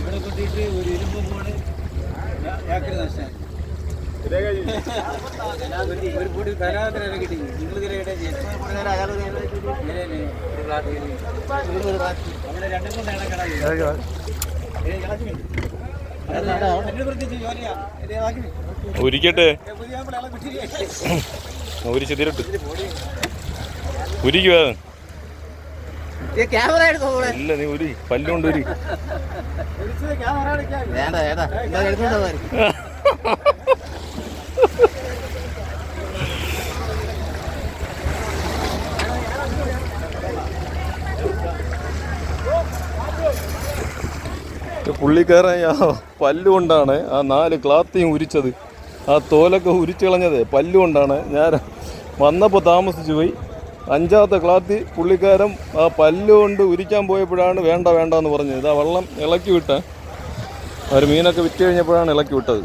ഇവിടെ ഒരു ഇരുമ്പ് പോണ് ഏക്കർ ഒരു കിട്ടി നിങ്ങൾ തിരകട്ടെ അങ്ങനെ രണ്ടും കൊണ്ടാണ് കട ഉരിക്കട്ടെ ഉരിച്ച് തിരട്ട് എടുത്തോ ഇല്ല നീ ഉരി. പല്ലുകൊണ്ട് ഉരി. പുള്ളിക്കാരൻ ആ പല്ലുകൊണ്ടാണ് ആ നാല് ക്ലാത്തിയും ഉരിച്ചത്. ആ തോലൊക്കെ ഉരിച്ചു കളഞ്ഞത് പല്ലുകൊണ്ടാണ്. ഞാൻ വന്നപ്പോൾ താമസിച്ചു പോയി. അഞ്ചാമത്തെ ക്ലാത്തി പുള്ളിക്കാരൻ ആ പല്ലുകൊണ്ട് ഉരിക്കാൻ പോയപ്പോഴാണ് വേണ്ട വേണ്ട എന്ന് പറഞ്ഞത്. ഇതാ വെള്ളം ഇളക്കി വിട്ട അവർ മീനൊക്കെ വിറ്റ് കഴിഞ്ഞപ്പോഴാണ് ഇളക്കി വിട്ടത്.